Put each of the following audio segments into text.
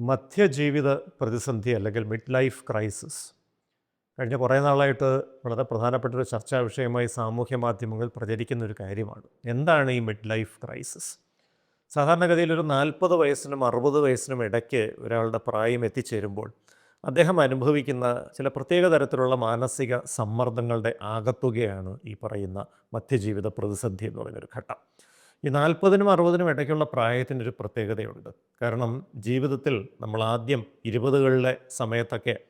മധ്യജീവിത പ്രതിസന്ധി അല്ലെങ്കിൽ mid life crisis കഴിഞ്ഞ കുറേ നാളായിട്ട് വളരെ പ്രധാനപ്പെട്ട ഒരു ചർച്ചാ വിഷയമായി സാമൂഹ്യ മാധ്യമങ്ങൾ പ്രചരിക്കുന്ന ഒരു കാര്യമാണ്. എന്താണ് ഈ മിഡ് ലൈഫ് ക്രൈസിസ് സാധാരണഗതിയിൽ ഒരു നാൽപ്പത് വയസ്സിനും അറുപത് വയസ്സിനും ഇടയ്ക്ക് ഒരാളുടെ പ്രായം എത്തിച്ചേരുമ്പോൾ അദ്ദേഹം അനുഭവിക്കുന്ന ചില പ്രത്യേക തരത്തിലുള്ള മാനസിക സമ്മർദ്ദങ്ങളുടെ ആകത്തുകയാണ് ഈ പറയുന്ന മധ്യജീവിത പ്രതിസന്ധി എന്ന് പറയുന്നൊരു ഘട്ടം. ഈ നാൽപ്പതിനും അറുപതിനും ഇടയ്ക്കുള്ള പ്രായത്തിനൊരു പ്രത്യേകതയുണ്ട്. കാരണം ജീവിതത്തിൽ നമ്മൾ ആദ്യം ഇരുപതുകളിലെ സമയത്തൊക്കെ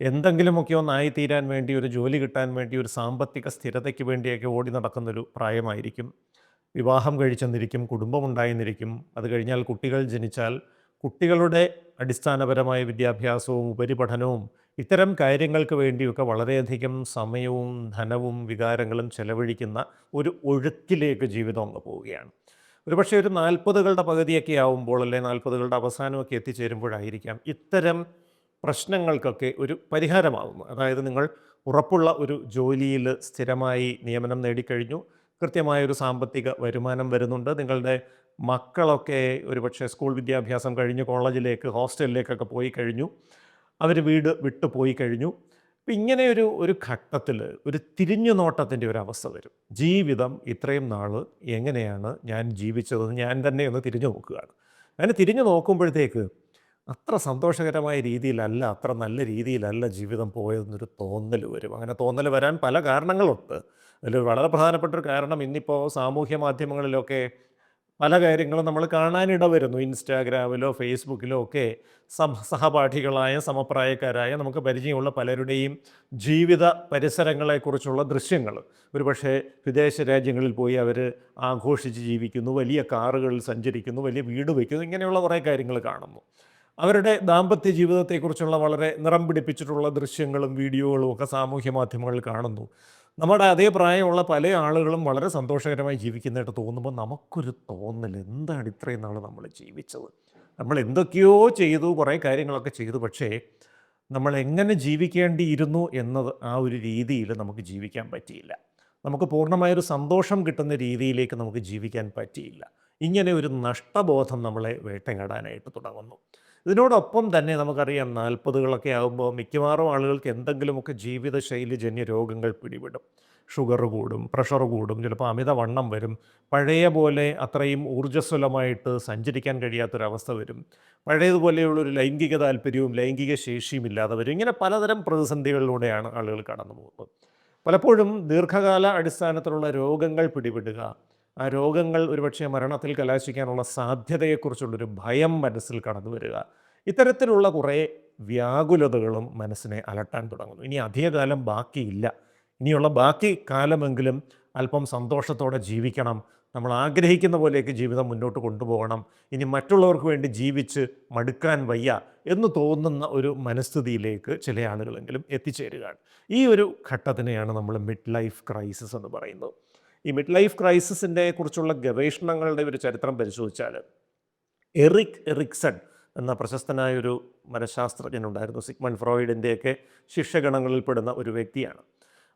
എന്തെങ്കിലുമൊക്കെ ഒന്നായിത്തീരാൻ വേണ്ടി ഒരു ജോലി കിട്ടാൻ വേണ്ടി ഒരു സാമ്പത്തിക സ്ഥിരതയ്ക്ക് വേണ്ടിയൊക്കെ ഓടി നടക്കുന്നൊരു പ്രായമായിരിക്കും. വിവാഹം കഴിച്ചെന്നിരിക്കും കുടുംബമുണ്ടായെന്നിരിക്കും. അത് കഴിഞ്ഞാൽ കുട്ടികൾ ജനിച്ചാൽ കുട്ടികളുടെ അടിസ്ഥാനപരമായ വിദ്യാഭ്യാസവും ഉപരിപഠനവും ഇത്തരം കാര്യങ്ങൾക്ക് വേണ്ടിയൊക്കെ വളരെയധികം സമയവും ധനവും വികാരങ്ങളും ചെലവഴിക്കുന്ന ഒരു ഒഴുക്കിലേക്ക് ജീവിതം അങ്ങ് പോവുകയാണ്. ഒരുപക്ഷെ ഒരു നാൽപ്പതുകളുടെ പകുതിയൊക്കെ ആവുമ്പോൾ അല്ലെ നാൽപ്പതുകളുടെ അവസാനമൊക്കെ എത്തിച്ചേരുമ്പോഴായിരിക്കാം ഇത്തരം പ്രശ്നങ്ങൾക്കൊക്കെ ഒരു പരിഹാരമാകുന്നു അതായത് നിങ്ങൾ ഉറപ്പുള്ള ഒരു ജോലിയിൽ സ്ഥിരമായി നിയമനം നേടിക്കഴിഞ്ഞു കൃത്യമായൊരു സാമ്പത്തിക വരുമാനം വരുന്നുണ്ട് നിങ്ങളുടെ മക്കളൊക്കെ ഒരുപക്ഷെ സ്കൂൾ വിദ്യാഭ്യാസം കഴിഞ്ഞ് കോളേജിലേക്ക് ഹോസ്റ്റലിലേക്കൊക്കെ പോയി കഴിഞ്ഞു അവർ വീട് വിട്ടു പോയി കഴിഞ്ഞു. അപ്പം ഇങ്ങനെ ഒരു ഒരു ഘട്ടത്തിൽ ഒരു തിരിഞ്ഞു നോട്ടത്തിന്റെ ഒരു അവസ്ഥ വരും. ജീവിതം ഇത്രയും നാൾ എങ്ങനെയാണ് ഞാൻ ജീവിച്ചത് ഞാൻ തന്നെ ഒന്ന് തിരിഞ്ഞു നോക്കുകയാണ്. അങ്ങനെ തിരിഞ്ഞു നോക്കുമ്പോഴത്തേക്ക് അത്ര സന്തോഷകരമായ രീതിയിലല്ല അത്ര നല്ല രീതിയിലല്ല ജീവിതം പോയതെന്നൊരു തോന്നൽ വരും. അങ്ങനെ തോന്നൽ വരാൻ പല കാരണങ്ങളുണ്ട്. അതിൽ വളരെ പ്രധാനപ്പെട്ട ഒരു കാരണം ഇന്നിപ്പോൾ സാമൂഹ്യ മാധ്യമങ്ങളിലൊക്കെ പല കാര്യങ്ങളും നമ്മൾ കാണാനിട വരുന്നു ഇൻസ്റ്റാഗ്രാമിലോ ഫേസ്ബുക്കിലോ ഒക്കെ സഹപാഠികളായ സമപ്രായക്കാരായ നമുക്ക് പരിചയമുള്ള പലരുടെയും ജീവിത പരിസരങ്ങളെക്കുറിച്ചുള്ള ദൃശ്യങ്ങൾ. ഒരുപക്ഷെ വിദേശ രാജ്യങ്ങളിൽ പോയി അവർ ആഘോഷിച്ച് ജീവിക്കുന്നു വലിയ കാറുകളിൽ സഞ്ചരിക്കുന്നു വലിയ വീട് വയ്ക്കുന്നു ഇങ്ങനെയുള്ള കുറേ കാര്യങ്ങൾ കാണുന്നു. അവരുടെ ദാമ്പത്യ ജീവിതത്തെക്കുറിച്ചുള്ള വളരെ നിറം പിടിപ്പിച്ചിട്ടുള്ള ദൃശ്യങ്ങളും വീഡിയോകളും ഒക്കെ സാമൂഹ്യ മാധ്യമങ്ങളിൽ കാണുന്നു. നമ്മുടെ അതേ പ്രായമുള്ള പല ആളുകളും വളരെ സന്തോഷകരമായി ജീവിക്കുന്നതായിട്ട് തോന്നുമ്പോൾ നമുക്കൊരു തോന്നൽ എന്താണ് ഇത്രയും നാൾ നമ്മൾ ജീവിച്ചത്? നമ്മൾ എന്തൊക്കെയോ ചെയ്തു കുറേ കാര്യങ്ങളൊക്കെ ചെയ്തു പക്ഷേ നമ്മൾ എങ്ങനെ ജീവിക്കേണ്ടിയിരുന്നു എന്നത് ആ ഒരു രീതിയിൽ നമുക്ക് ജീവിക്കാൻ പറ്റിയില്ല. നമുക്ക് പൂർണമായൊരു സന്തോഷം കിട്ടുന്ന രീതിയിലേക്ക് നമുക്ക് ജീവിക്കാൻ പറ്റിയില്ല. ഇങ്ങനെ ഒരു നഷ്ടബോധം നമ്മളെ വേട്ടയാടാനായിട്ട് തുടങ്ങുന്നു. ഇതിനോടൊപ്പം തന്നെ നമുക്കറിയാം നാൽപ്പതുകളൊക്കെ ആകുമ്പോൾ മിക്കവാറും ആളുകൾക്ക് എന്തെങ്കിലുമൊക്കെ ജീവിതശൈലി ജന്യ രോഗങ്ങൾ പിടിപെടും. ഷുഗർ കൂടും പ്രഷർ കൂടും ചിലപ്പോൾ അമിതവണ്ണം വരും. പഴയ പോലെ അത്രയും ഊർജസ്വലമായിട്ട് സഞ്ചരിക്കാൻ കഴിയാത്തൊരവസ്ഥ വരും. പഴയതുപോലെയുള്ളൊരു ലൈംഗിക താല്പര്യവും ലൈംഗിക ശേഷിയും ഇല്ലാതെ വരും. ഇങ്ങനെ പലതരം പ്രതിസന്ധികളിലൂടെയാണ് ആളുകൾ കടന്നു പോകുന്നത് പലപ്പോഴും ദീർഘകാല അടിസ്ഥാനത്തിലുള്ള രോഗങ്ങൾ പിടിപെടുക ആ രോഗങ്ങൾ ഒരുപക്ഷെ മരണത്തിൽ കലാശിക്കാനുള്ള സാധ്യതയെക്കുറിച്ചുള്ളൊരു ഭയം മനസ്സിൽ കടന്നു വരിക. ഇത്തരത്തിലുള്ള കുറേ വ്യാകുലതകളും മനസ്സിനെ അലട്ടാൻ തുടങ്ങുന്നു. ഇനി അധികകാലം ബാക്കിയില്ല. ഇനിയുള്ള ബാക്കി കാലമെങ്കിലും അല്പം സന്തോഷത്തോടെ ജീവിക്കണം. നമ്മൾ ആഗ്രഹിക്കുന്ന പോലെയൊക്കെ ജീവിതം മുന്നോട്ട് കൊണ്ടുപോകണം. ഇനി മറ്റുള്ളവർക്ക് വേണ്ടി ജീവിച്ച് മടുക്കാൻ വയ്യ എന്ന് തോന്നുന്ന ഒരു മനസ്ഥിതിയിലേക്ക് ചില ആളുകളെങ്കിലും എത്തിച്ചേരുകയാണ്. ഈ ഒരു ഘട്ടത്തിനെയാണ് നമ്മൾ മിഡ് ലൈഫ് ക്രൈസിസ് എന്ന് പറയുന്നത്. ഈ മിഡ് ലൈഫ് ക്രൈസിസിന്റെ കുറിച്ചുള്ള ഗവേഷണങ്ങളുടെ ഒരു ചരിത്രം പരിശോധിച്ചാൽ എറിക് എറിക്സൺ എന്ന പ്രശസ്തനായ ഒരു മനഃശാസ്ത്രജ്ഞനുണ്ടായിരുന്നു. സിഗ്മൺ ഫ്രോയിഡിന്റെയൊക്കെ ശിഷ്യഗണങ്ങളിൽപ്പെടുന്ന ഒരു വ്യക്തിയാണ്.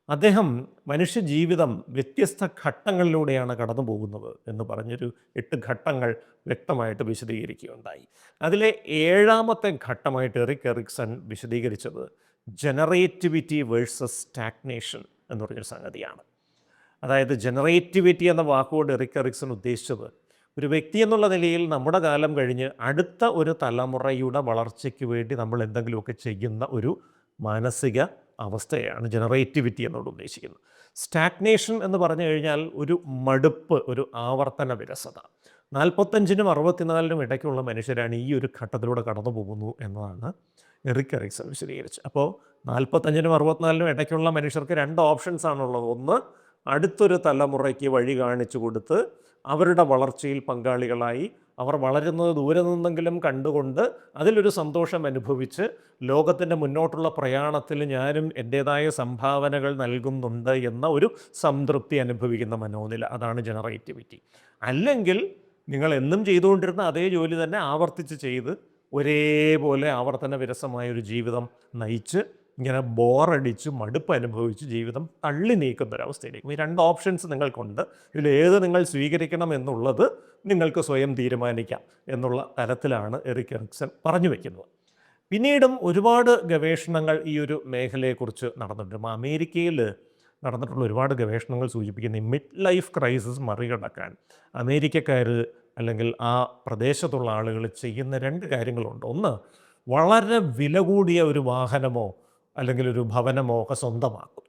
അദ്ദേഹം മനുഷ്യജീവിതം വ്യത്യസ്ത ഘട്ടങ്ങളിലൂടെയാണ് കടന്നു പോകുന്നത് എന്ന് പറഞ്ഞൊരു എട്ട് ഘട്ടങ്ങൾ വ്യക്തമായിട്ട് വിശദീകരിക്കുകയുണ്ടായി. അതിലെ ഏഴാമത്തെ ഘട്ടമായിട്ട് എറിക് എറിക്സൺ വിശദീകരിച്ചത് ജനറേറ്റിവിറ്റി വേഴ്സസ് സ്റ്റാഗ്നേഷൻ എന്ന് പറഞ്ഞൊരു സംഗതിയാണ്. അതായത് ജനറേറ്റിവിറ്റി എന്ന വാക്കുകൊണ്ട് എറിക് എറിക്സൺ ഉദ്ദേശിച്ചത് ഒരു വ്യക്തി എന്നുള്ള നിലയിൽ നമ്മുടെ കാലം കഴിഞ്ഞ് അടുത്ത ഒരു തലമുറയുടെ വളർച്ചയ്ക്ക് വേണ്ടി നമ്മൾ എന്തെങ്കിലുമൊക്കെ ചെയ്യുന്ന ഒരു മാനസിക അവസ്ഥയാണ് ജനറേറ്റിവിറ്റി എന്നോട് ഉദ്ദേശിക്കുന്നത്. സ്റ്റാഗ്നേഷൻ എന്ന് പറഞ്ഞു കഴിഞ്ഞാൽ ഒരു മടുപ്പ് ഒരു ആവർത്തന വിരസത. നാൽപ്പത്തഞ്ചിനും അറുപത്തിനാലിനും ഇടയ്ക്കുള്ള മനുഷ്യരാണ് ഈ ഒരു ഘട്ടത്തിലൂടെ കടന്നു പോകുന്നു എന്നതാണ് എറിക് എറിക്സൺ വിശദീകരിച്ചത്. അപ്പോൾ നാൽപ്പത്തഞ്ചിനും അറുപത്തിനാലിനും ഇടയ്ക്കുള്ള മനുഷ്യർക്ക് രണ്ട് ഓപ്ഷൻസ് ആണുള്ളത് ഒന്ന് അടുത്തൊരു തലമുറയ്ക്ക് വഴി കാണിച്ചു കൊടുത്ത് അവരുടെ വളർച്ചയിൽ പങ്കാളികളായി. അവർ വളരുന്നത് ദൂരെ നിന്നെങ്കിലും കണ്ടുകൊണ്ട് അതിലൊരു സന്തോഷം അനുഭവിച്ച് ലോകത്തിന്റെ മുന്നോട്ടുള്ള പ്രയാണത്തിൽ ഞാനും എന്റേതായ സംഭാവനകൾ നൽകുന്നുണ്ട് എന്ന ഒരു സംതൃപ്തി അനുഭവിക്കുന്ന മനോനില. അതാണ് ജനറേറ്റിവിറ്റി. അല്ലെങ്കിൽ നിങ്ങൾ എന്നും ചെയ്തുകൊണ്ടിരുന്ന അതേ ജോലി തന്നെ ആവർത്തിച്ച് ചെയ്ത് ഒരേപോലെ ആവർത്തന വിരസമായ ഒരു ജീവിതം നയിച്ച് ഇങ്ങനെ ബോറടിച്ച് മടുപ്പ് അനുഭവിച്ച് ജീവിതം തള്ളി നീക്കുന്ന ഒരവസ്ഥയിലേക്ക് ഈ രണ്ട് ഓപ്ഷൻസ് നിങ്ങൾക്കുണ്ട്. ഇതിൽ ഏത് നിങ്ങൾ സ്വീകരിക്കണം എന്നുള്ളത് നിങ്ങൾക്ക് സ്വയം തീരുമാനിക്കാം എന്നുള്ള തലത്തിലാണ് എറിക് എറിക്സൺ പറഞ്ഞു വയ്ക്കുന്നത് പിന്നീടും ഒരുപാട് ഗവേഷണങ്ങൾ ഈ ഒരു മേഖലയെക്കുറിച്ച് നടന്നിട്ടുണ്ട്. അമേരിക്കയിൽ നടന്നിട്ടുള്ള ഒരുപാട് ഗവേഷണങ്ങൾ സൂചിപ്പിക്കുന്ന ഈ മിഡ് ലൈഫ് ക്രൈസിസ് മറികടക്കാൻ അമേരിക്കക്കാർ അല്ലെങ്കിൽ ആ പ്രദേശത്തുള്ള ആളുകൾ ചെയ്യുന്ന രണ്ട് കാര്യങ്ങളുണ്ട്. ഒന്ന് വളരെ വില കൂടിയ ഒരു വാഹനമോ അല്ലെങ്കിൽ ഒരു ഭവനമോ ഒക്കെ സ്വന്തമാക്കും.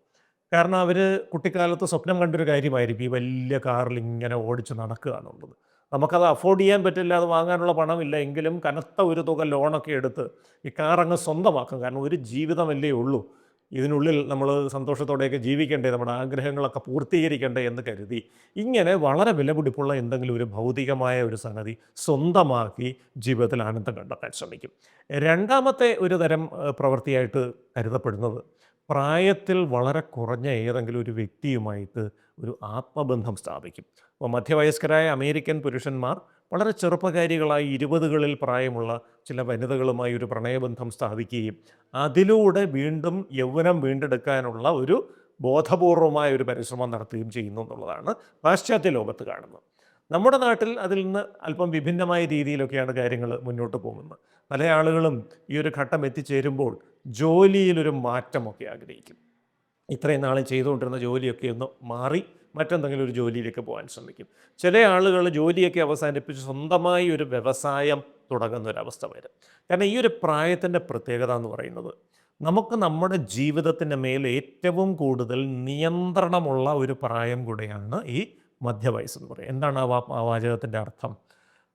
കാരണം അവർ കുട്ടിക്കാലത്ത് സ്വപ്നം കണ്ടൊരു കാര്യമായിരിക്കും ഈ വലിയ കാറിൽ ഇങ്ങനെ ഓടിച്ച് നടക്കുക എന്നുള്ളത്. നമുക്കത് അഫോർഡ് ചെയ്യാൻ പറ്റില്ല അത് വാങ്ങാനുള്ള പണമില്ല എങ്കിലും കനത്ത ഒരു തുക ലോണൊക്കെ എടുത്ത് ഈ കാർ അങ്ങ് സ്വന്തമാക്കും. കാരണം ഒരു ജീവിതമല്ലേ ഉള്ളൂ. ഇതിനുള്ളിൽ നമ്മൾ സന്തോഷത്തോടെയൊക്കെ ജീവിക്കണ്ടേ നമ്മുടെ ആഗ്രഹങ്ങളൊക്കെ പൂർത്തീകരിക്കണ്ടേ എന്ന് കരുതി ഇങ്ങനെ വളരെ വിലപിടിപ്പുള്ള എന്തെങ്കിലും ഒരു ഭൗതികമായ ഒരു സംഗതി സ്വന്തമാക്കി ജീവിതത്തിൽ ആനന്ദം കണ്ടെത്താൻ ശ്രമിക്കും. രണ്ടാമത്തെ ഒരു തരം പ്രവൃത്തിയായിട്ട് കരുതപ്പെടുന്നത് പ്രായത്തിൽ വളരെ കുറഞ്ഞ ഏതെങ്കിലും ഒരു വ്യക്തിയുമായിട്ട് ഒരു ആത്മബന്ധം സ്ഥാപിക്കും. അപ്പോൾ മധ്യവയസ്കരായ അമേരിക്കൻ പുരുഷന്മാർ വളരെ ചെറുപ്പകാരികളായി ഇരുപതുകളിൽ പ്രായമുള്ള ചില വനിതകളുമായി ഒരു പ്രണയബന്ധം സ്ഥാപിക്കുകയും അതിലൂടെ വീണ്ടും യൗവനം വീണ്ടെടുക്കാനുള്ള ഒരു ബോധപൂർവമായ ഒരു പരിശ്രമം നടത്തുകയും ചെയ്യുന്നു എന്നുള്ളതാണ് പാശ്ചാത്യ ലോകത്ത് കാണുന്നത്. നമ്മുടെ നാട്ടിൽ അതിൽ നിന്ന് അല്പം വിഭിന്നമായ രീതിയിലൊക്കെയാണ് കാര്യങ്ങൾ മുന്നോട്ട് പോകുന്നത്. പല ആളുകളും ഈ ഒരു ഘട്ടം എത്തിച്ചേരുമ്പോൾ ജോലിയിലൊരു മാറ്റമൊക്കെ ആഗ്രഹിക്കും. ഇത്രയും നാളും ചെയ്തുകൊണ്ടിരുന്ന ജോലിയൊക്കെ ഒന്ന് മാറി മറ്റെന്തെങ്കിലും ഒരു ജോലിയിലേക്ക് പോകാൻ ശ്രമിക്കും. ചില ആളുകൾ ജോലിയൊക്കെ അവസാനിപ്പിച്ച് സ്വന്തമായി ഒരു വ്യവസായം തുടങ്ങുന്ന ഒരവസ്ഥ വരും. കാരണം ഈ ഒരു പ്രായത്തിന്റെ പ്രത്യേകത എന്ന് പറയുന്നത് നമുക്ക് നമ്മുടെ ജീവിതത്തിന്റെ മേൽ ഏറ്റവും കൂടുതൽ നിയന്ത്രണമുള്ള ഒരു പ്രായം കൂടെയാണ് ഈ മധ്യവയസ്സ് എന്ന് പറയുന്നത്. എന്താണ് ആ വാചകത്തിന്റെ അർത്ഥം?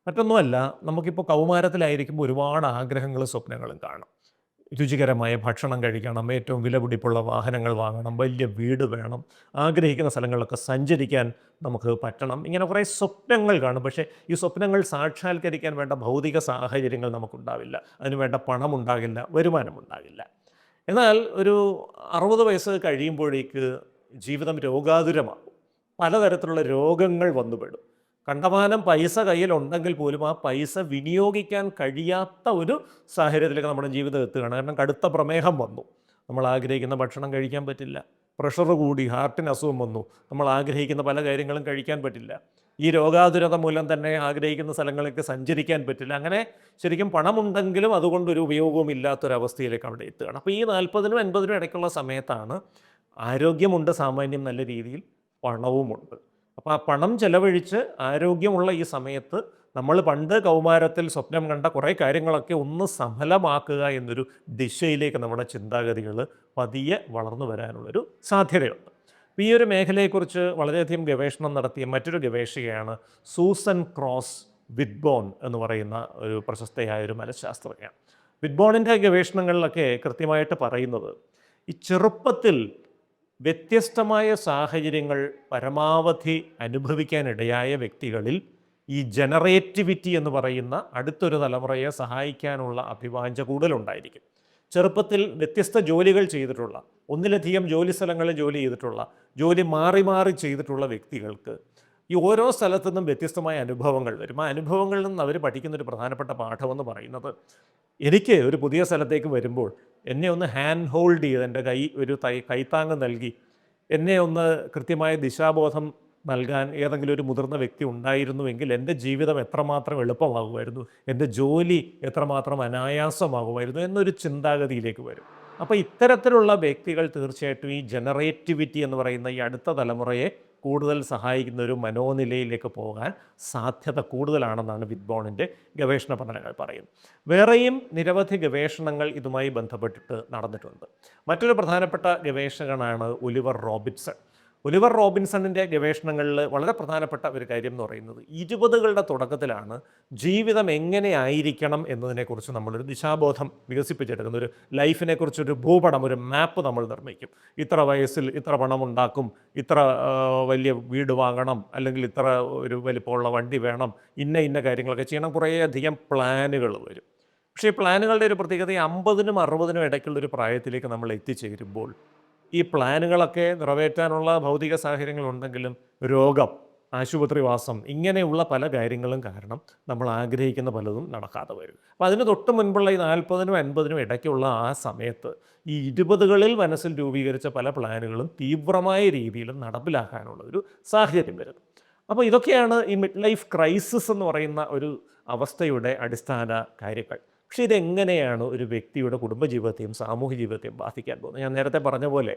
മറ്റൊന്നുമല്ല നമുക്കിപ്പോൾ കൗമാരത്തിലായിരിക്കുമ്പോൾ ഒരുപാട് ആഗ്രഹങ്ങളും സ്വപ്നങ്ങളും കാണും. രുചികരമായ ഭക്ഷണം കഴിക്കണം ഏറ്റവും വിലപിടിപ്പുള്ള വാഹനങ്ങൾ വാങ്ങണം വലിയ വീട് വേണം ആഗ്രഹിക്കുന്ന സ്ഥലങ്ങളിലൊക്കെ സഞ്ചരിക്കാൻ നമുക്ക് പറ്റണം. ഇങ്ങനെ കുറേ സ്വപ്നങ്ങൾ കാണും. പക്ഷേ ഈ സ്വപ്നങ്ങൾ സാക്ഷാത്കരിക്കാൻ വേണ്ട ഭൗതിക സാഹചര്യങ്ങൾ നമുക്കുണ്ടാവില്ല. അതിന് വേണ്ട പണം ഉണ്ടാകില്ല വരുമാനം ഉണ്ടാകില്ല എന്നാൽ ഒരു അറുപത് വയസ്സ് കഴിയുമ്പോഴേക്ക് ജീവിതം രോഗാതുരമാകും. പലതരത്തിലുള്ള രോഗങ്ങൾ വന്നുപെടും. കണ്ടമാനം പൈസ കയ്യിലുണ്ടെങ്കിൽ പോലും ആ പൈസ വിനിയോഗിക്കാൻ കഴിയാത്ത ഒരു സാഹചര്യത്തിലേക്ക് നമ്മുടെ ജീവിതം എത്തുകയാണ്. കാരണം കടുത്ത പ്രമേഹം വന്നു. നമ്മൾ ആഗ്രഹിക്കുന്ന ഭക്ഷണം കഴിക്കാൻ പറ്റില്ല. പ്രഷർ കൂടി ഹാർട്ടിന് അസുഖം വന്നു. നമ്മൾ ആഗ്രഹിക്കുന്ന പല കാര്യങ്ങളും കഴിക്കാൻ പറ്റില്ല. ഈ രോഗാതുരത മൂലം തന്നെ ആഗ്രഹിക്കുന്ന സ്ഥലങ്ങളിലേക്ക് സഞ്ചരിക്കാൻ പറ്റില്ല. അങ്ങനെ ശരിക്കും പണമുണ്ടെങ്കിലും അതുകൊണ്ടൊരു ഉപയോഗവും ഇല്ലാത്തൊരവസ്ഥയിലേക്ക് അവിടെ എത്തുകയാണ്. അപ്പോൾ ഈ നാൽപ്പതിനും എൺപതിനും ഇടയ്ക്കുള്ള സമയത്താണ് ആരോഗ്യമുണ്ട് സാമാന്യം നല്ല രീതിയിൽ പണവുമുണ്ട്. അപ്പോൾ ആ പണം ചെലവഴിച്ച് ആരോഗ്യമുള്ള ഈ സമയത്ത് നമ്മൾ പണ്ട് കൗമാരത്തിൽ സ്വപ്നം കണ്ട കുറേ കാര്യങ്ങളൊക്കെ ഒന്ന് സഫലമാക്കുക എന്നൊരു ദിശയിലേക്ക് നമ്മുടെ ചിന്താഗതികൾ പതിയെ വളർന്നു വരാനുള്ളൊരു സാധ്യതയുണ്ട്. ഈ ഒരു മേഖലയെക്കുറിച്ച് വളരെയധികം ഗവേഷണം നടത്തിയ മറ്റൊരു ഗവേഷകയാണ് സൂസൻ ക്രോസ് വിറ്റ്ബോൺ എന്ന് പറയുന്ന ഒരു പ്രശസ്തയായ ഒരു മനഃശാസ്ത്രജ്ഞ വിറ്റ്ബോണിന്റെ ഗവേഷണങ്ങളിലൊക്കെ കൃത്യമായിട്ട് പറയുന്നത് ഈ ചെറുപ്പത്തിൽ വ്യത്യസ്തമായ സാഹചര്യങ്ങൾ പരമാവധി അനുഭവിക്കാനിടയായ വ്യക്തികളിൽ ഈ ജനറേറ്റിവിറ്റി എന്ന് പറയുന്ന അടുത്തൊരു തലമുറയെ സഹായിക്കാനുള്ള അഭിവാഞ്ച കൂടുതലുണ്ടായിരിക്കും. ചെറുപ്പത്തിൽ വ്യത്യസ്ത ജോലികൾ ചെയ്തിട്ടുള്ള ഒന്നിലധികം ജോലി സ്ഥലങ്ങളിൽ ജോലി ചെയ്തിട്ടുള്ള ജോലി മാറി മാറി ചെയ്തിട്ടുള്ള വ്യക്തികൾക്ക് ഈ ഓരോ സ്ഥലത്തു നിന്നും വ്യത്യസ്തമായ അനുഭവങ്ങൾ വരും. ആ അനുഭവങ്ങളിൽ നിന്ന് അവർ പഠിക്കുന്ന ഒരു പ്രധാനപ്പെട്ട പാഠമെന്ന് പറയുന്നത് എനിക്ക് ഒരു പുതിയ സ്ഥലത്തേക്ക് വരുമ്പോൾ എന്നെ ഒന്ന് ഹാൻഡ് ഹോൾഡ് ചെയ്ത് എന്റെ കൈ ഒരു തൈ കൈത്താങ്ങ് നൽകി. എന്നെ ഒന്ന് കൃത്യമായ ദിശാബോധം നൽകാൻ ഏതെങ്കിലും ഒരു മുതിർന്ന വ്യക്തി ഉണ്ടായിരുന്നുവെങ്കിൽ എന്റെ ജീവിതം എത്രമാത്രം എളുപ്പമാകുമായിരുന്നു എന്റെ ജോലി എത്രമാത്രം അനായാസമാകുമായിരുന്നു എന്നൊരു ചിന്താഗതിയിലേക്ക് വരും. അപ്പോൾ ഇത്തരത്തിലുള്ള വ്യക്തികൾ തീർച്ചയായിട്ടും ഈ ജനറേറ്റിവിറ്റി എന്ന് പറയുന്ന ഈ അടുത്ത തലമുറയെ കൂടുതൽ സഹായിക്കുന്ന ഒരു മനോനിലയിലേക്ക് പോകാൻ സാധ്യത കൂടുതലാണെന്നാണ് വിത്ബോണിന്റെ ഗവേഷണ പഠനങ്ങൾ പറയുന്നത്. വേറെയും നിരവധി ഗവേഷണങ്ങൾ ഇതുമായി ബന്ധപ്പെട്ടിട്ട് നടന്നിട്ടുണ്ട്. മറ്റൊരു പ്രധാനപ്പെട്ട ഗവേഷകനാണ് ഒലിവർ റോബിൻസൺ. ഒലിവർ റോബിൻസണിന്റെ ഗവേഷണങ്ങളിൽ വളരെ പ്രധാനപ്പെട്ട ഒരു കാര്യം എന്ന് പറയുന്നത് ഇരുപതുകളുടെ തുടക്കത്തിലാണ് ജീവിതം എങ്ങനെയായിരിക്കണം എന്നതിനെക്കുറിച്ച് നമ്മളൊരു ദിശാബോധം വികസിപ്പിച്ചെടുക്കുന്ന ഒരു ലൈഫിനെക്കുറിച്ചൊരു ഭൂപടം ഒരു മാപ്പ് നമ്മൾ നിർമ്മിക്കും. ഇത്ര വയസ്സിൽ ഇത്ര പണം ഉണ്ടാക്കും ഇത്ര വലിയ വീട് വാങ്ങണം അല്ലെങ്കിൽ ഇത്ര ഒരു വലിപ്പമുള്ള വണ്ടി വേണം ഇന്ന ഇന്ന കാര്യങ്ങളൊക്കെ ചെയ്യണം കുറേയധികം പ്ലാനുകൾ വരും. പക്ഷേ ഈ പ്ലാനുകളുടെ ഒരു പ്രത്യേകത അമ്പതിനും അറുപതിനും ഇടയ്ക്കുള്ള ഒരു പ്രായത്തിലേക്ക് നമ്മൾ എത്തിച്ചേരുമ്പോൾ ഈ പ്ലാനുകളൊക്കെ നിറവേറ്റാനുള്ള ഭൗതിക സാഹചര്യങ്ങളുണ്ടെങ്കിലും രോഗം ആശുപത്രിവാസം ഇങ്ങനെയുള്ള പല കാര്യങ്ങളും കാരണം നമ്മൾ ആഗ്രഹിക്കുന്ന പലതും നടക്കാതെ വരും. അപ്പോൾ അതിന് തൊട്ട് മുൻപുള്ള ഈ നാൽപ്പതിനും അൻപതിനും ഇടയ്ക്കുള്ള ആ സമയത്ത് ഈ ഇരുപതുകളിൽ മനസ്സിൽ രൂപീകരിച്ച പല പ്ലാനുകളും തീവ്രമായ രീതിയിൽ നടപ്പിലാക്കാനുള്ള ഒരു സാഹചര്യം വരുന്നു. അപ്പോൾ ഇതൊക്കെയാണ് ഈ മിഡ് ലൈഫ് ക്രൈസിസ് എന്ന് പറയുന്ന ഒരു അവസ്ഥയുടെ അടിസ്ഥാന കാര്യങ്ങൾ. പക്ഷേ ഇതെങ്ങനെയാണ് ഒരു വ്യക്തിയുടെ കുടുംബജീവിതത്തെയും സാമൂഹ്യ ജീവിതത്തെയും ബാധിക്കാൻ പോകുന്നത്? ഞാൻ നേരത്തെ പറഞ്ഞ പോലെ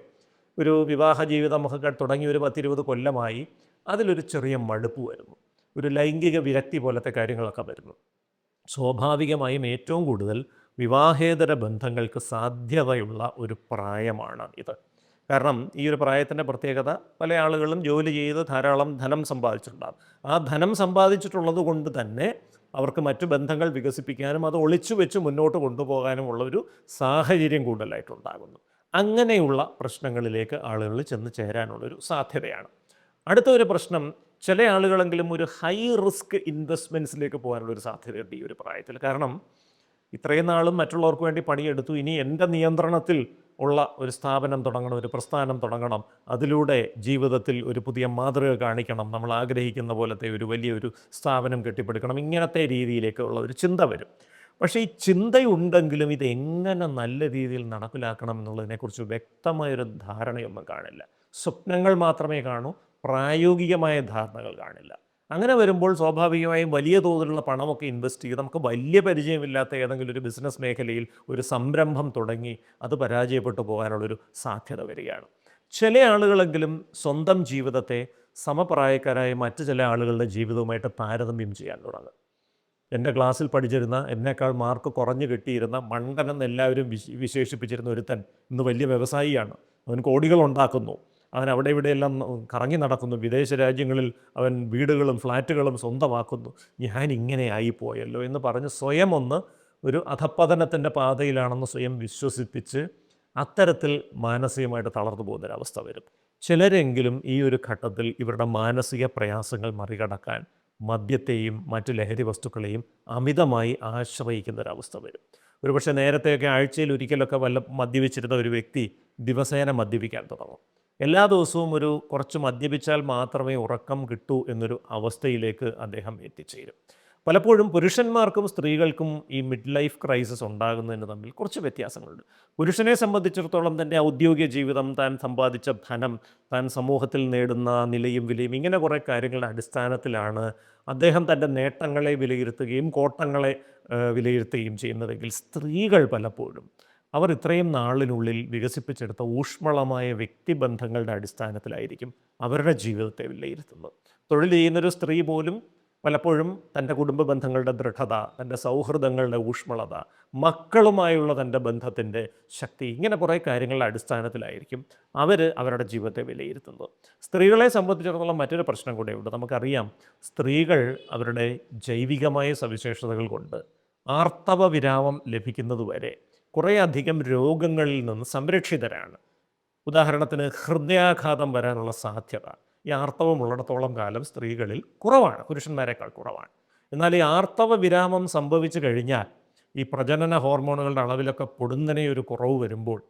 ഒരു വിവാഹ ജീവിതം ഒക്കെ തുടങ്ങി ഒരു പത്തിരുപത് കൊല്ലമായി അതിലൊരു ചെറിയ മടുപ്പ് വരുന്നു. ഒരു ലൈംഗിക വിരക്തി പോലത്തെ കാര്യങ്ങളൊക്കെ വരുന്നു. സ്വാഭാവികമായും ഏറ്റവും കൂടുതൽ വിവാഹേതര ബന്ധങ്ങൾക്ക് സാധ്യതയുള്ള ഒരു പ്രായമാണ് ഇത്. കാരണം ഈ ഒരു പ്രായത്തിന്റെ പ്രത്യേകത പല ആളുകളും ജോലി ചെയ്ത് ധാരാളം ധനം സമ്പാദിച്ചിട്ടുണ്ടാകും. ആ ധനം സമ്പാദിച്ചിട്ടുള്ളത് കൊണ്ട് തന്നെ അവർക്ക് മറ്റു ബന്ധങ്ങൾ വികസിപ്പിക്കാനും അത് ഒളിച്ചു വെച്ച് മുന്നോട്ട് കൊണ്ടുപോകാനുമുള്ള ഒരു സാഹചര്യം കൂടുതലായിട്ടുണ്ടാകുന്നു. അങ്ങനെയുള്ള പ്രശ്നങ്ങളിലേക്ക് ആളുകൾ ചെന്ന് ചേരാനുള്ളൊരു സാധ്യതയാണ്. അടുത്ത ഒരു പ്രശ്നം ചില ആളുകളെങ്കിലും ഒരു ഹൈ റിസ്ക് ഇൻവെസ്റ്റ്മെന്റ്സിലേക്ക് പോകാനുള്ളൊരു സാധ്യതയുണ്ട് ഈ ഒരു പ്രായത്തിൽ. കാരണം ഇത്രയും നാളും മറ്റുള്ളവർക്ക് വേണ്ടി പണിയെടുത്തു. ഇനി എന്റെ നിയന്ത്രണത്തിൽ ഉള്ള ഒരു സ്ഥാപനം തുടങ്ങണം ഒരു പ്രസ്ഥാനം തുടങ്ങണം. അതിലൂടെ ജീവിതത്തിൽ ഒരു പുതിയ മാതൃക കാണിക്കണം. നമ്മൾ ആഗ്രഹിക്കുന്ന പോലത്തെ ഒരു വലിയൊരു സ്ഥാപനം കെട്ടിപ്പടുക്കണം. ഇങ്ങനത്തെ രീതിയിലേക്കുള്ള ഒരു ചിന്ത വരും. പക്ഷേ ഈ ചിന്തയുണ്ടെങ്കിലും ഇത് എങ്ങനെ നല്ല രീതിയിൽ നടപ്പിലാക്കണം എന്നുള്ളതിനെക്കുറിച്ച് വ്യക്തമായൊരു ധാരണയൊന്നും കാണില്ല. സ്വപ്നങ്ങൾ മാത്രമേ കാണൂ പ്രായോഗികമായ ധാരണകൾ കാണില്ല. അങ്ങനെ വരുമ്പോൾ സ്വാഭാവികമായും വലിയ തോതിലുള്ള പണമൊക്കെ ഇൻവെസ്റ്റ് ചെയ്ത് നമുക്ക് വലിയ പരിചയമില്ലാത്ത ഏതെങ്കിലും ഒരു ബിസിനസ് മേഖലയിൽ ഒരു സംരംഭം തുടങ്ങി അത് പരാജയപ്പെട്ടു പോകാനുള്ളൊരു സാധ്യത വരികയാണ്. ചില ആളുകളെങ്കിലും സ്വന്തം ജീവിതത്തെ സമപ്രായക്കാരായ മറ്റ് ചില ആളുകളുടെ ജീവിതവുമായിട്ട് താരതമ്യം ചെയ്യാൻ തുടങ്ങും. എന്റെ ക്ലാസ്സിൽ പഠിച്ചിരുന്ന എന്നേക്കാൾ മാർക്ക് കുറഞ്ഞു കിട്ടിയിരുന്ന മണ്ടനെന്ന് എല്ലാവരും വിശ വിശേഷിപ്പിച്ചിരുന്ന ഒരുത്തൻ ഇന്ന് വലിയ വ്യവസായിയാണ്. അവൻ കോടികൾ ഉണ്ടാക്കുന്നു. അവൻ അവിടെ ഇവിടെയെല്ലാം കറങ്ങി നടക്കുന്നു. വിദേശ രാജ്യങ്ങളിൽ അവൻ വീടുകളും ഫ്ലാറ്റുകളും സ്വന്തമാക്കുന്നു. ഞാൻ ഇങ്ങനെ ആയിപ്പോയല്ലോ എന്ന് പറഞ്ഞ് സ്വയം ഒന്ന് ഒരു അധപ്പതനത്തിന്റെ പാതയിലാണെന്ന് സ്വയം വിശ്വസിപ്പിച്ച് അത്തരത്തിൽ മാനസികമായിട്ട് തളർന്നു പോകുന്നൊരവസ്ഥ വരും. ചിലരെങ്കിലും ഈ ഒരു ഘട്ടത്തിൽ ഇവരുടെ മാനസിക പ്രയാസങ്ങൾ മറികടക്കാൻ മദ്യത്തെയും മറ്റു ലഹരി വസ്തുക്കളെയും അമിതമായി ആശ്രയിക്കുന്ന ഒരവസ്ഥ വരും. ഒരുപക്ഷെ നേരത്തെയൊക്കെ ആഴ്ചയിൽ ഒരിക്കലൊക്കെ വല്ല മദ്യപിച്ചിരുന്ന ഒരു വ്യക്തി ദിവസേന മദ്യപിക്കാൻ തുടങ്ങും. എല്ലാ ദിവസവും ഒരു കുറച്ച് മദ്യപിച്ചാൽ മാത്രമേ ഉറക്കം കിട്ടൂ എന്നൊരു അവസ്ഥയിലേക്ക് അദ്ദേഹം എത്തിച്ചേരും. പലപ്പോഴും പുരുഷന്മാർക്കും സ്ത്രീകൾക്കും ഈ മിഡ് ലൈഫ് ക്രൈസിസ് ഉണ്ടാകുന്നതിന് തമ്മിൽ കുറച്ച് വ്യത്യാസങ്ങളുണ്ട്. പുരുഷനെ സംബന്ധിച്ചിടത്തോളം തന്റെ ഔദ്യോഗിക ജീവിതം താൻ സമ്പാദിച്ച ധനം താൻ സമൂഹത്തിൽ നേടുന്ന നിലയും വിലയും ഇങ്ങനെ കുറേ കാര്യങ്ങളുടെ അടിസ്ഥാനത്തിലാണ് അദ്ദേഹം തന്റെ നേട്ടങ്ങളെ വിലയിരുത്തുകയും കോട്ടങ്ങളെ വിലയിരുത്തുകയും ചെയ്യുന്നതെങ്കിൽ സ്ത്രീകൾ പലപ്പോഴും അവർ ഇത്രയും നാളിനുള്ളിൽ വികസിപ്പിച്ചെടുത്ത ഊഷ്മളമായ വ്യക്തിബന്ധങ്ങളുടെ അടിസ്ഥാനത്തിലായിരിക്കും അവരുടെ ജീവിതത്തെ വിലയിരുത്തുന്നത്. തൊഴിൽ ചെയ്യുന്നൊരു സ്ത്രീ പോലും പലപ്പോഴും തന്റെ കുടുംബ ബന്ധങ്ങളുടെ ദൃഢത തന്റെ സൗഹൃദങ്ങളുടെ ഊഷ്മളത മക്കളുമായുള്ള തന്റെ ബന്ധത്തിന്റെ ശക്തി ഇങ്ങനെ കുറേ കാര്യങ്ങളുടെ അടിസ്ഥാനത്തിലായിരിക്കും അവർ അവരുടെ ജീവിതത്തെ വിലയിരുത്തുന്നത്. സ്ത്രീകളെ സംബന്ധിച്ചിടത്തോളം മറ്റൊരു പ്രശ്നം കൂടെയുണ്ട്. നമുക്കറിയാം സ്ത്രീകൾ അവരുടെ ജൈവികമായ സവിശേഷതകൾ കൊണ്ട് ആർത്തവ വിരാമം ലഭിക്കുന്നതുവരെ കുറേയധികം രോഗങ്ങളിൽ നിന്ന് സംരക്ഷിതരാണ്. ഉദാഹരണത്തിന് ഹൃദയാഘാതം വരാനുള്ള സാധ്യത. ഈ ആർത്തവം ഉള്ളിടത്തോളം കാലം സ്ത്രീകളിൽ കുറവാണ് പുരുഷന്മാരെക്കാൾ കുറവാണ്. എന്നാൽ ഈ ആർത്തവ വിരാമം സംഭവിച്ചു കഴിഞ്ഞാൽ ഈ പ്രജനന ഹോർമോണുകളുടെ അളവിലൊക്കെ പൊടുന്നനെ ഒരു കുറവ് വരുമ്പോൾ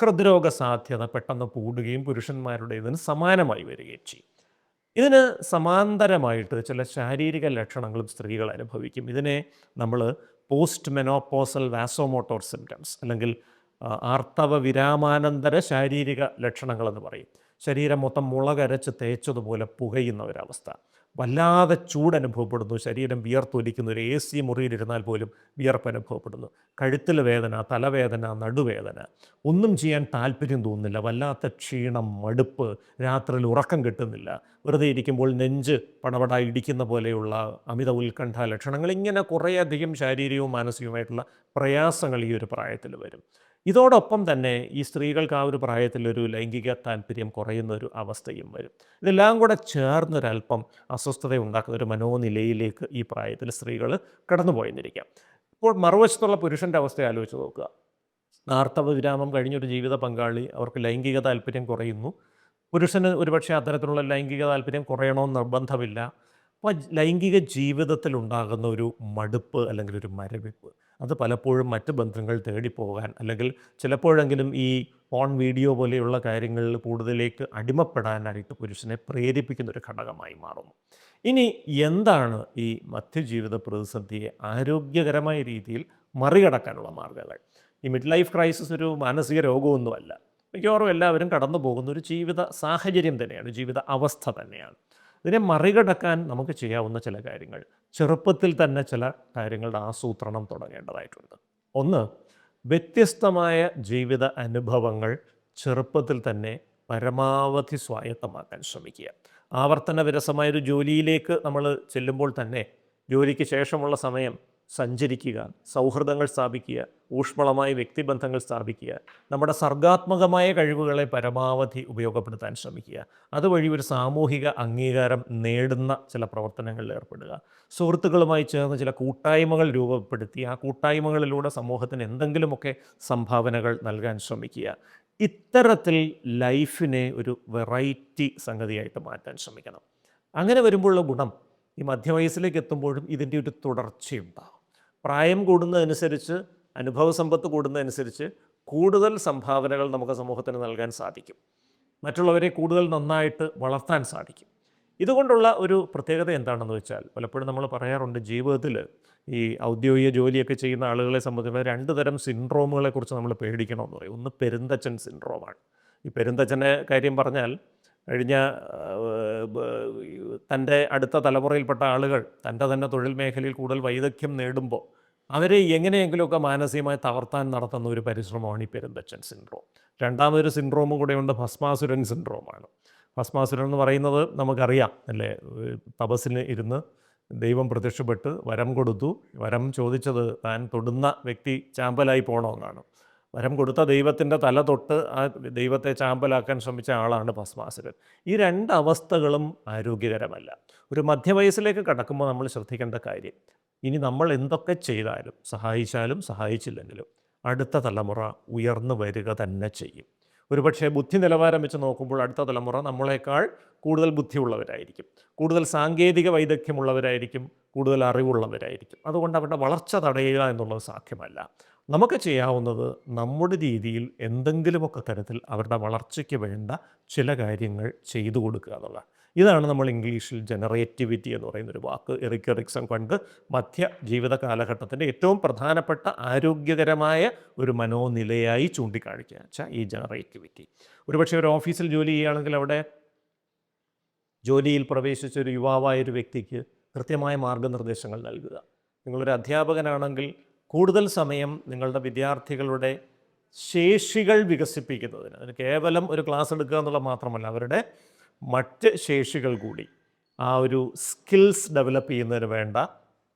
ഹൃദ്രോഗ സാധ്യത പെട്ടെന്ന് കൂടുകയും പുരുഷന്മാരുടെ ഇതിന് സമാനമായി വരികയും ചെയ്യും. ഇതിന് സമാന്തരമായിട്ട് ചില ശാരീരിക ലക്ഷണങ്ങളും സ്ത്രീകൾ അനുഭവിക്കും. ഇതിനെ നമ്മൾ പോസ്റ്റ് മെനോപോസൽ വാസോമോട്ടോർ സിംറ്റംസ് അല്ലെങ്കിൽ ആർത്തവ വിരാമാനന്തര ശാരീരിക ലക്ഷണങ്ങളെന്ന് പറയും. ശരീരം മൊത്തം മുളകരച്ച് തേച്ചതുപോലെ പുകയുന്ന ഒരവസ്ഥ. വല്ലാതെ ചൂട് അനുഭവപ്പെടുന്നു ശരീരം വിയർത്തൊലിക്കുന്നു. ഒരു എ സി മുറിയിലിരുന്നാൽ പോലും വിയർപ്പ് അനുഭവപ്പെടുന്നു കഴുത്തിൽ വേദന തലവേദന നടുവേദന. ഒന്നും ചെയ്യാൻ താല്പര്യം തോന്നുന്നില്ല. വല്ലാത്ത ക്ഷീണം മടുപ്പ് രാത്രിയിൽ ഉറക്കം കിട്ടുന്നില്ല. വെറുതെ ഇരിക്കുമ്പോൾ നെഞ്ച് പടപട ഇടിക്കുന്ന പോലെയുള്ള അമിത ഉത്കണ്ഠ ലക്ഷണങ്ങൾ ഇങ്ങനെ കുറേയധികം ശാരീരികവും മാനസികവുമായിട്ടുള്ള പ്രയാസങ്ങൾ ഈ ഒരു പ്രായത്തിൽ വരും. ഇതോടൊപ്പം തന്നെ ഈ സ്ത്രീകൾക്ക് ആ ഒരു പ്രായത്തിലൊരു ലൈംഗിക താല്പര്യം കുറയുന്ന ഒരു അവസ്ഥയും വരും. ഇതെല്ലാം കൂടെ ചേർന്നൊരല്പം അസ്വസ്ഥത ഉണ്ടാക്കുന്ന ഒരു മനോനിലയിലേക്ക് ഈ പ്രായത്തിൽ സ്ത്രീകൾ കടന്നുപോയെന്നിരിക്കാം. ഇപ്പോൾ മറുവശത്തുള്ള പുരുഷന്റെ അവസ്ഥ ആലോചിച്ച് നോക്കുക. ആർത്തവ വിരാമം കഴിഞ്ഞൊരു ജീവിത പങ്കാളി അവർക്ക് ലൈംഗിക താല്പര്യം കുറയുന്നു. പുരുഷന് ഒരുപക്ഷെ അത്തരത്തിലുള്ള ലൈംഗിക താല്പര്യം കുറയണമെന്ന് നിർബന്ധമില്ല. അപ്പോൾ ലൈംഗിക ജീവിതത്തിൽ ഉണ്ടാകുന്ന ഒരു മടുപ്പ് അല്ലെങ്കിൽ ഒരു മരവിപ്പ് അത് പലപ്പോഴും മറ്റ് ബന്ധങ്ങൾ തേടിപ്പോകാൻ അല്ലെങ്കിൽ ചിലപ്പോഴെങ്കിലും ഈ ഓൺ വീഡിയോ പോലെയുള്ള കാര്യങ്ങളിൽ കൂടുതലേക്ക് അടിമപ്പെടാനായിട്ട് പുരുഷനെ പ്രേരിപ്പിക്കുന്ന ഒരു ഘടകമായി മാറുന്നു. ഇനി എന്താണ് ഈ മധ്യജീവിത പ്രതിസന്ധിയെ ആരോഗ്യകരമായ രീതിയിൽ മറികടക്കാനുള്ള മാർഗങ്ങൾ? ഈ മിഡ് ലൈഫ് ക്രൈസിസ് ഒരു മാനസിക രോഗമൊന്നുമല്ല. മിക്കവാറും എല്ലാവരും കടന്നു പോകുന്ന ഒരു ജീവിത സാഹചര്യം തന്നെയാണ് ജീവിത അവസ്ഥ തന്നെയാണ്. ഇതിനെ മറികടക്കാൻ നമുക്ക് ചെയ്യാവുന്ന ചില കാര്യങ്ങൾ. ചെറുപ്പത്തിൽ തന്നെ ചില കാര്യങ്ങളുടെ ആസൂത്രണം തുടങ്ങേണ്ടതായിട്ടുണ്ട്. ഒന്ന് വ്യത്യസ്തമായ ജീവിത അനുഭവങ്ങൾ ചെറുപ്പത്തിൽ തന്നെ പരമാവധി സ്വായത്തമാക്കാൻ ശ്രമിക്കുക. ആവർത്തന വിരസമായൊരു ജോലിയിലേക്ക് നമ്മൾ ചെല്ലുമ്പോൾ തന്നെ ജോലിക്ക് ശേഷമുള്ള സമയം സഞ്ചരിക്കുക സൗഹൃദങ്ങൾ സ്ഥാപിക്കുക ഊഷ്മളമായ വ്യക്തിബന്ധങ്ങൾ സ്ഥാപിക്കുക നമ്മുടെ സർഗാത്മകമായ കഴിവുകളെ പരമാവധി ഉപയോഗപ്പെടുത്താൻ ശ്രമിക്കുക. അതുവഴി ഒരു സാമൂഹിക അംഗീകാരം നേടുന്ന ചില പ്രവർത്തനങ്ങളിൽ ഏർപ്പെടുക. സുഹൃത്തുക്കളുമായി ചേർന്ന് ചില കൂട്ടായ്മകൾ രൂപപ്പെടുത്തി ആ കൂട്ടായ്മകളിലൂടെ സമൂഹത്തിന് എന്തെങ്കിലുമൊക്കെ സംഭാവനകൾ നൽകാൻ ശ്രമിക്കുക. ഇത്തരത്തിൽ ലൈഫിനെ ഒരു വെറൈറ്റി സംഗതിയായിട്ട് മാറ്റാൻ ശ്രമിക്കണം. അങ്ങനെ വരുമ്പോഴുള്ള ഗുണം ഈ മധ്യവയസ്സിലേക്ക് എത്തുമ്പോഴും ഇതിന്റെ ഒരു തുടർച്ചയുണ്ടാകും പ്രായം കൂടുന്നതനുസരിച്ച് അനുഭവസമ്പത്ത് കൂടുന്നതനുസരിച്ച് കൂടുതൽ സംഭാവനകൾ നമുക്ക് സമൂഹത്തിന് നൽകാൻ സാധിക്കും. മറ്റുള്ളവരെ കൂടുതൽ നന്നായിട്ട് വളർത്താൻ സാധിക്കും. ഇതുകൊണ്ടുള്ള ഒരു പ്രത്യേകത എന്താണെന്ന് വെച്ചാൽ പലപ്പോഴും നമ്മൾ പറയാറുണ്ട് ജീവിതത്തിൽ ഈ ഔദ്യോഗിക ജോലിയൊക്കെ ചെയ്യുന്ന ആളുകളെ സംബന്ധിച്ച് രണ്ട് തരം സിൻഡ്രോമുകളെക്കുറിച്ച് നമ്മൾ പേടിക്കണമെന്ന് പറയും. ഒന്ന് പെരുന്തച്ചൻ സിൻഡ്രോമാണ്. ഈ പെരുന്തച്ചന്റെ കാര്യം പറഞ്ഞാൽ കഴിഞ്ഞ തന്റെ അടുത്ത തലമുറയിൽപ്പെട്ട ആളുകൾ തന്റെ തന്നെ തൊഴിൽ മേഖലയിൽ കൂടുതൽ വൈദഗ്ധ്യം നേടുമ്പോൾ അവരെ എങ്ങനെയെങ്കിലുമൊക്കെ മാനസികമായി തകർത്താൻ നടത്തുന്ന ഒരു പരിശ്രമമാണ് ഈ പെരുന്തച്ചൻ സിൻഡ്രോം. രണ്ടാമതൊരു സിൻഡ്രോമും കൂടെയുണ്ട് ഭസ്മാസുരൻ സിൻഡ്രോമാണ്. ഭസ്മാസുരൻ എന്ന് പറയുന്നത് നമുക്കറിയാം അല്ലേ? തപസ്സിന് ഇരുന്ന് ദൈവം പ്രത്യക്ഷപ്പെട്ട് വരം കൊടുത്തു. വരം ചോദിച്ചത് താൻ തൊടുന്ന വ്യക്തി ചാമ്പലായി പോകണമെന്നാണ് വരം കൊടുത്ത ദൈവത്തിന്റെ തല തൊട്ട് ആ ദൈവത്തെ ചാമ്പലാക്കാൻ ശ്രമിച്ച ആളാണ് ഭസ്മാസുരൻ. ഈ രണ്ട് അവസ്ഥകളും ആരോഗ്യകരമല്ല. ഒരു മധ്യവയസ്സിലേക്ക് കടക്കുമ്പോൾ നമ്മൾ ശ്രദ്ധിക്കേണ്ട കാര്യം ഇനി നമ്മൾ എന്തൊക്കെ ചെയ്താലും സഹായിച്ചാലും സഹായിച്ചില്ലെങ്കിലും അടുത്ത തലമുറ ഉയർന്നു വരിക തന്നെ ചെയ്യും. ഒരുപക്ഷെ ബുദ്ധി നിലവാരം വെച്ച് നോക്കുമ്പോൾ അടുത്ത തലമുറ നമ്മളെക്കാൾ കൂടുതൽ ബുദ്ധിയുള്ളവരായിരിക്കും. കൂടുതൽ സാങ്കേതിക വൈദഗ്ധ്യമുള്ളവരായിരിക്കും കൂടുതൽ അറിവുള്ളവരായിരിക്കും. അതുകൊണ്ട് അവരുടെ വളർച്ച തടയുക എന്നുള്ളത് സാധ്യമല്ല. നമുക്ക് ചെയ്യാവുന്നത് നമ്മുടെ രീതിയിൽ എന്തെങ്കിലുമൊക്കെ തരത്തിൽ അവരുടെ വളർച്ചയ്ക്ക് വേണ്ട ചില കാര്യങ്ങൾ ചെയ്തു കൊടുക്കുക എന്നുള്ളത് ഇതാണ് നമ്മൾ ഇംഗ്ലീഷിൽ ജനറേറ്റിവിറ്റി എന്ന് പറയുന്ന ഒരു വാക്ക്. എറിക് എറിക്സൺ കണ്ട് മധ്യ ജീവിത കാലഘട്ടത്തിന്റെ ഏറ്റവും പ്രധാനപ്പെട്ട ആരോഗ്യകരമായ ഒരു മനോനിലയായി ചൂണ്ടിക്കാണിക്കുക വെച്ചാൽ ഈ ജനറേറ്റിവിറ്റി. ഒരുപക്ഷെ ഒരു ഓഫീസിൽ ജോലി ചെയ്യുകയാണെങ്കിൽ അവിടെ ജോലിയിൽ പ്രവേശിച്ച ഒരു യുവാവായ ഒരു വ്യക്തിക്ക് കൃത്യമായ മാർഗനിർദ്ദേശങ്ങൾ നൽകുക. നിങ്ങളൊരു അധ്യാപകനാണെങ്കിൽ കൂടുതൽ സമയം നിങ്ങളുടെ വിദ്യാർത്ഥികളുടെ ശേഷികൾ വികസിപ്പിക്കുന്നതിന്. അതിന് കേവലം ഒരു ക്ലാസ് എടുക്കുക എന്നുള്ളത് മാത്രമല്ല അവരുടെ മറ്റ് ശേഷികൾ കൂടി ആ ഒരു സ്കിൽസ് ഡെവലപ്പ് ചെയ്യുന്നതിന് വേണ്ട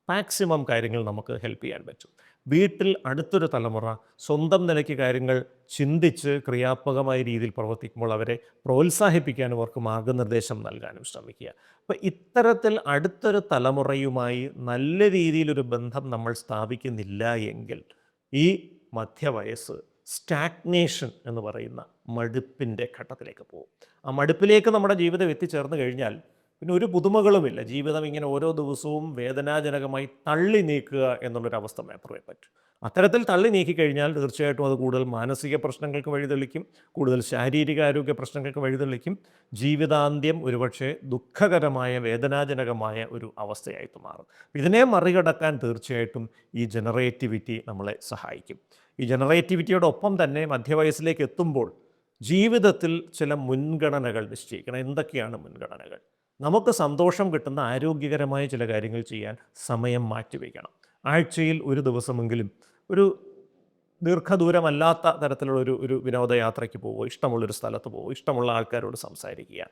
മാക്സിമം കാര്യങ്ങൾ നമുക്ക് ഹെൽപ്പ് ചെയ്യാൻ പറ്റും. വീട്ടിൽ അടുത്തൊരു തലമുറ സ്വന്തം നിലയ്ക്ക് കാര്യങ്ങൾ ചിന്തിച്ച് ക്രിയാത്മകമായ രീതിയിൽ പ്രവർത്തിക്കുമ്പോൾ അവരെ പ്രോത്സാഹിപ്പിക്കാനും അവർക്ക് മാർഗനിർദ്ദേശം നൽകാനും ശ്രമിക്കുക. അപ്പോൾ ഇത്തരത്തിൽ അടുത്തൊരു തലമുറയുമായി നല്ല രീതിയിലൊരു ബന്ധം നമ്മൾ സ്ഥാപിക്കുന്നില്ല എങ്കിൽ ഈ മധ്യവയസ്സ് സ്റ്റാഗ്നേഷൻ എന്ന് പറയുന്ന മടുപ്പിന്റെ ഘട്ടത്തിലേക്ക് പോകും. ആ മടുപ്പിലേക്ക് നമ്മുടെ ജീവിതം എത്തിച്ചേർന്ന് കഴിഞ്ഞാൽ പിന്നെ ഒരു പുതുമകളുമില്ല. ജീവിതം ഇങ്ങനെ ഓരോ ദിവസവും വേദനാജനകമായി തള്ളി നീക്കുക എന്നുള്ളൊരവസ്ഥ മാത്രമേ പറ്റൂ. അത്തരത്തിൽ തള്ളി നീക്കിക്കഴിഞ്ഞാൽ തീർച്ചയായിട്ടും അത് കൂടുതൽ മാനസിക പ്രശ്നങ്ങൾക്ക് വഴിതെളിക്കും കൂടുതൽ ശാരീരിക ആരോഗ്യ പ്രശ്നങ്ങൾക്ക് വഴിതെളിക്കും ജീവിതാന്ത്യം ഒരുപക്ഷെ ദുഃഖകരമായ വേദനാജനകമായ ഒരു അവസ്ഥയായിട്ട് മാറും. ഇതിനെ മറികടക്കാൻ തീർച്ചയായിട്ടും ഈ ജനറേറ്റിവിറ്റി നമ്മളെ സഹായിക്കും. ഈ ജനറേറ്റിവിറ്റിയോടൊപ്പം തന്നെ മധ്യവയസ്സിലേക്ക് എത്തുമ്പോൾ ജീവിതത്തിൽ ചില മുൻഗണനകൾ നിശ്ചയിക്കണം. എന്തൊക്കെയാണ് മുൻഗണനകൾ? നമുക്ക് സന്തോഷം കിട്ടുന്ന ആരോഗ്യകരമായ ചില കാര്യങ്ങൾ ചെയ്യാൻ സമയം മാറ്റിവെക്കണം. ആഴ്ചയിൽ ഒരു ദിവസമെങ്കിലും ഒരു ദീർഘദൂരമല്ലാത്ത തരത്തിലുള്ള ഒരു ഒരു വിനോദയാത്രയ്ക്ക് പോവുക ഇഷ്ടമുള്ളൊരു സ്ഥലത്ത് പോവുക ഇഷ്ടമുള്ള ആൾക്കാരോട് സംസാരിക്കുക.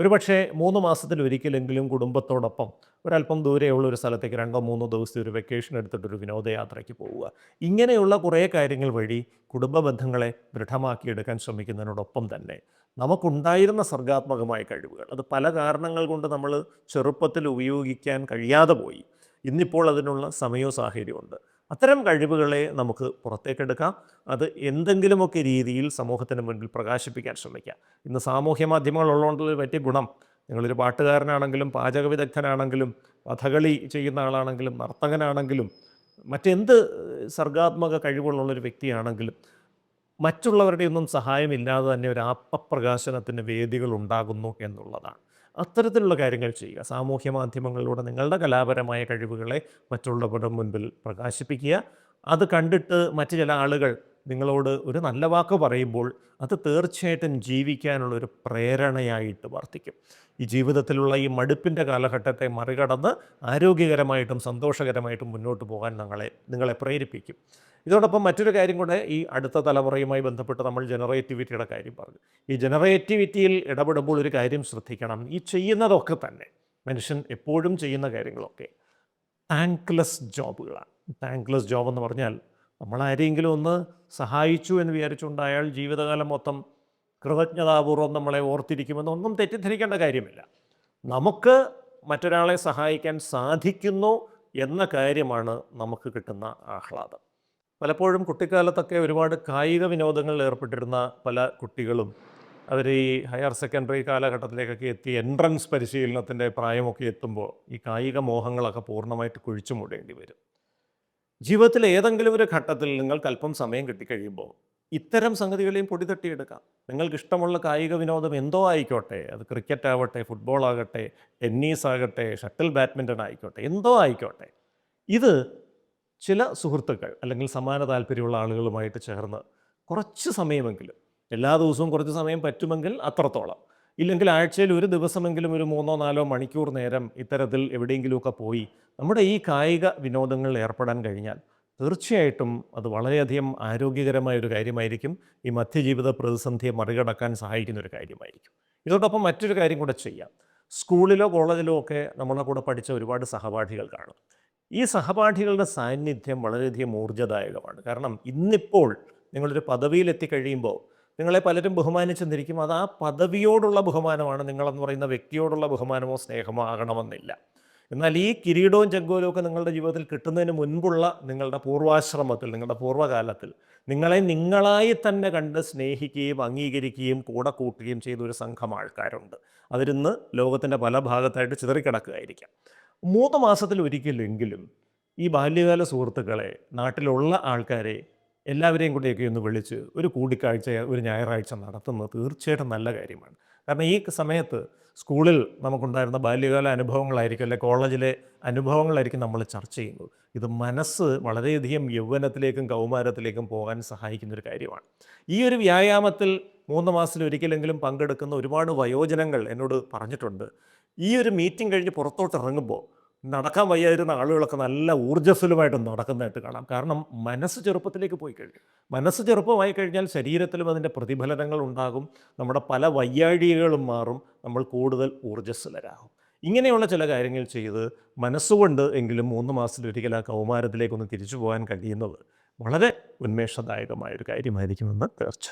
ഒരു പക്ഷേ മൂന്ന് മാസത്തിൽ ഒരിക്കലെങ്കിലും കുടുംബത്തോടൊപ്പം ഒരല്പം ദൂരെയുള്ള ഒരു സ്ഥലത്തേക്ക് രണ്ടോ മൂന്നോ ദിവസത്തെ ഒരു വെക്കേഷൻ എടുത്തിട്ടൊരു വിനോദയാത്രയ്ക്ക് പോവുക. ഇങ്ങനെയുള്ള കുറേ കാര്യങ്ങൾ വഴി കുടുംബ ബന്ധങ്ങളെ ദൃഢമാക്കിയെടുക്കാൻ ശ്രമിക്കുന്നതിനോടൊപ്പം തന്നെ നമുക്കുണ്ടായിരുന്ന സർഗാത്മകമായ കഴിവുകൾ. അത് പല കാരണങ്ങൾ കൊണ്ട് നമ്മൾ ചെറുപ്പത്തിൽ ഉപയോഗിക്കാൻ കഴിയാതെ പോയി. ഇന്നിപ്പോൾ അതിനുള്ള സമയവും സാഹചര്യമുണ്ട് അത്തരം കഴിവുകളെ നമുക്ക് പുറത്തേക്കെടുക്കാം അത് എന്തെങ്കിലുമൊക്കെ രീതിയിൽ സമൂഹത്തിന് മുൻപിൽ പ്രകാശിപ്പിക്കാൻ ശ്രമിക്കാം. ഇന്ന് സാമൂഹ്യ മാധ്യമങ്ങൾ ഉള്ളതുകൊണ്ടുള്ള പറ്റിയ ഗുണം. നിങ്ങളൊരു പാട്ടുകാരനാണെങ്കിലും പാചക വിദഗ്ധനാണെങ്കിലും കഥകളി ചെയ്യുന്ന ആളാണെങ്കിലും നർത്തകനാണെങ്കിലും മറ്റെന്ത് സർഗാത്മക കഴിവുകളുള്ളൊരു വ്യക്തിയാണെങ്കിലും മറ്റുള്ളവരുടെ ഒന്നും സഹായമില്ലാതെ തന്നെ ഒരു ആത്മപ്രകാശനത്തിന്റെ വേദികൾ ഉണ്ടാകുന്നു എന്നുള്ളതാണ്. അത്തരത്തിലുള്ള കാര്യങ്ങൾ ചെയ്യുക. സാമൂഹ്യ മാധ്യമങ്ങളിലൂടെ നിങ്ങളുടെ കലാപരമായ കഴിവുകളെ മറ്റുള്ളവരുടെ മുൻപിൽ പ്രകാശിപ്പിക്കുക. അത് കണ്ടിട്ട് മറ്റു ചില ആളുകൾ നിങ്ങളോട് ഒരു നല്ല വാക്ക് പറയുമ്പോൾ അത് തീർച്ചയായിട്ടും ജീവിക്കാനുള്ള ഒരു പ്രേരണയായിട്ട് വർത്തിക്കും. ഈ ജീവിതത്തിലുള്ള ഈ മടുപ്പിന്റെ കാലഘട്ടത്തെ മറികടന്ന് ആരോഗ്യകരമായിട്ടും സന്തോഷകരമായിട്ടും മുന്നോട്ട് പോകാൻ നിങ്ങളെ നിങ്ങളെ പ്രേരിപ്പിക്കും. ഇതോടൊപ്പം മറ്റൊരു കാര്യം കൂടെ ഈ അടുത്ത തലമുറയുമായി ബന്ധപ്പെട്ട് നമ്മൾ ജനറേറ്റിവിറ്റിയുടെ കാര്യം പറഞ്ഞു. ഈ ജനറേറ്റിവിറ്റിയിൽ ഇടപെടുമ്പോൾ ഒരു കാര്യം ശ്രദ്ധിക്കണം. ഈ ചെയ്യുന്നതൊക്കെ തന്നെ മനുഷ്യൻ എപ്പോഴും ചെയ്യുന്ന കാര്യങ്ങളൊക്കെ താങ്ക്ലെസ് ജോബുകളാണ് താങ്ക്ലെസ് ജോബ് എന്ന് പറഞ്ഞാൽ നമ്മൾ ആരെങ്കിലും ഒന്ന് സഹായിച്ചു എന്ന് വിചാരിച്ചുകൊണ്ട് അയാൾ ജീവിതകാലം മൊത്തം കൃതജ്ഞതാപൂർവം നമ്മളെ ഓർത്തിരിക്കുമെന്നൊന്നും തെറ്റിദ്ധരിക്കേണ്ട കാര്യമില്ല. നമുക്ക് മറ്റൊരാളെ സഹായിക്കാൻ സാധിക്കുന്നു എന്ന കാര്യമാണ് നമുക്ക് കിട്ടുന്ന ആഹ്ലാദം. പലപ്പോഴും കുട്ടിക്കാലത്തൊക്കെ ഒരുപാട് കായിക വിനോദങ്ങളിൽ ഏർപ്പെട്ടിരുന്ന പല കുട്ടികളും അവർ ഈ ഹയർ സെക്കൻഡറി കാലഘട്ടത്തിലേക്കൊക്കെ എത്തി എൻട്രൻസ് പരിശീലനത്തിന്റെ പ്രായമൊക്കെ എത്തുമ്പോൾ ഈ കായിക മോഹങ്ങളൊക്കെ പൂർണമായിട്ട് കുഴിച്ചു മൂടേണ്ടി വരും. ജീവിതത്തിൽ ഏതെങ്കിലും ഒരു ഘട്ടത്തിൽ നിങ്ങൾക്ക് അല്പം സമയം കിട്ടിക്കഴിയുമ്പോൾ ഇത്തരം സംഗതികളെയും പൊടിതട്ടിയെടുക്കാം. നിങ്ങൾക്ക് ഇഷ്ടമുള്ള കായിക വിനോദം എന്തോ ആയിക്കോട്ടെ. അത് ക്രിക്കറ്റ് ആവട്ടെ ഫുട്ബോൾ ആകട്ടെ ടെന്നീസ് ആകട്ടെ ഷട്ടിൽ ബാഡ്മിന്റൺ ആയിക്കോട്ടെ എന്തോ ആയിക്കോട്ടെ. ഇത് ചില സുഹൃത്തുക്കൾ അല്ലെങ്കിൽ സമാന താല്പര്യമുള്ള ആളുകളുമായിട്ട് ചേർന്ന് കുറച്ച് സമയമെങ്കിലും എല്ലാ ദിവസവും കുറച്ച് സമയം പറ്റുമെങ്കിൽ അത്രത്തോളം. ഇല്ലെങ്കിൽ ആഴ്ചയിൽ ഒരു ദിവസമെങ്കിലും ഒരു മൂന്നോ നാലോ മണിക്കൂർ നേരം ഇത്തരത്തിൽ എവിടെയെങ്കിലുമൊക്കെ പോയി നമ്മുടെ ഈ കായിക വിനോദങ്ങളിൽ ഏർപ്പെടാൻ കഴിഞ്ഞാൽ തീർച്ചയായിട്ടും അത് വളരെയധികം ആരോഗ്യകരമായ ഒരു കാര്യമായിരിക്കും. ഈ മധ്യജീവിത പ്രതിസന്ധിയെ മറികടക്കാൻ സഹായിക്കുന്ന ഒരു കാര്യമായിരിക്കും. ഇതോടൊപ്പം മറ്റൊരു കാര്യം കൂടെ ചെയ്യാം. സ്കൂളിലോ കോളേജിലോ ഒക്കെ നമ്മളെ കൂടെ പഠിച്ച ഒരുപാട് സഹപാഠികൾ കാണും. ഈ സഹപാഠികളുടെ സാന്നിധ്യം വളരെയധികം ഊർജദായകമാണ്. കാരണം ഇന്നിപ്പോൾ നിങ്ങളൊരു പദവിയിലെത്തി എത്തിക്കഴിയുമ്പോൾ നിങ്ങളെ പലരും ബഹുമാനിച്ചെന്നിരിക്കും. അത് ആ പദവിയോടുള്ള ബഹുമാനമാണ്. നിങ്ങളെന്ന് പറയുന്ന വ്യക്തിയോടുള്ള ബഹുമാനമോ സ്നേഹമോ ആകണമെന്നില്ല. എന്നാൽ ഈ കിരീടവും ചെങ്കോലും ഒക്കെ നിങ്ങളുടെ ജീവിതത്തിൽ കിട്ടുന്നതിന് മുൻപുള്ള നിങ്ങളുടെ പൂർവാശ്രമത്തിൽ നിങ്ങളുടെ പൂർവകാലത്തിൽ നിങ്ങളെ നിങ്ങളായി തന്നെ കണ്ട് സ്നേഹിക്കുകയും അംഗീകരിക്കുകയും കൂടെ കൂട്ടുകയും ചെയ്ത ഒരു സംഘം ആൾക്കാരുണ്ട്. അവരിന്ന് ലോകത്തിന്റെ പല ഭാഗത്തായിട്ട് ചിതറിക്കിടക്കുകയായിരിക്കാം. മൂന്ന് മാസത്തിൽ ഒരിക്കലെങ്കിലും ഈ ബാല്യകാല സുഹൃത്തുക്കളെ നാട്ടിലുള്ള ആൾക്കാരെ എല്ലാവരെയും കൂടെയൊക്കെ ഒന്ന് വിളിച്ച് ഒരു കൂടിക്കാഴ്ച ഒരു ഞായറാഴ്ച നടത്തുന്നത് തീർച്ചയായിട്ടും നല്ല കാര്യമാണ്. കാരണം ഈ സമയത്ത് സ്കൂളിൽ നമുക്കുണ്ടായിരുന്ന ബാല്യകാല അനുഭവങ്ങളായിരിക്കും അല്ലെ കോളേജിലെ അനുഭവങ്ങളായിരിക്കും നമ്മൾ ചർച്ച ചെയ്യുന്നത്. ഇത് മനസ്സ് വളരെയധികം യൗവനത്തിലേക്കും കൗമാരത്തിലേക്കും പോകാൻ സഹായിക്കുന്ന ഒരു കാര്യമാണ്. ഈ ഒരു വ്യായാമത്തിൽ മൂന്ന് മാസത്തിൽ ഒരിക്കലെങ്കിലും പങ്കെടുക്കുന്ന ഒരുപാട് വയോജനങ്ങൾ എന്നോട് പറഞ്ഞിട്ടുണ്ട്. ഈ ഒരു മീറ്റിംഗ് കഴിഞ്ഞ് പുറത്തോട്ട് ഇറങ്ങുമ്പോൾ നടക്കാൻ വയ്യായിരുന്ന ആളുകളൊക്കെ നല്ല ഊർജസ്വലമായിട്ട് നടക്കുന്നതായിട്ട് കാണാം. കാരണം മനസ്സ് ചെറുപ്പത്തിലേക്ക് പോയി കഴിഞ്ഞു. മനസ്സ് ചെറുപ്പമായി കഴിഞ്ഞാൽ ശരീരത്തിലും അതിന്റെ പ്രതിഫലനങ്ങൾ ഉണ്ടാകും. നമ്മുടെ പല വയ്യാഴികകളും മാറും. നമ്മൾ കൂടുതൽ ഊർജസ്വലരാകും. ഇങ്ങനെയുള്ള ചില കാര്യങ്ങൾ ചെയ്ത് മനസ്സുകൊണ്ട് എങ്കിലും മൂന്ന് മാസത്തിലൊരിക്കൽ ആ കൗമാരത്തിലേക്കൊന്ന് തിരിച്ചു പോകാൻ കഴിയുന്നത് വളരെ ഉന്മേഷദായകമായ ഒരു കാര്യമായിരിക്കുമെന്ന് തീർച്ച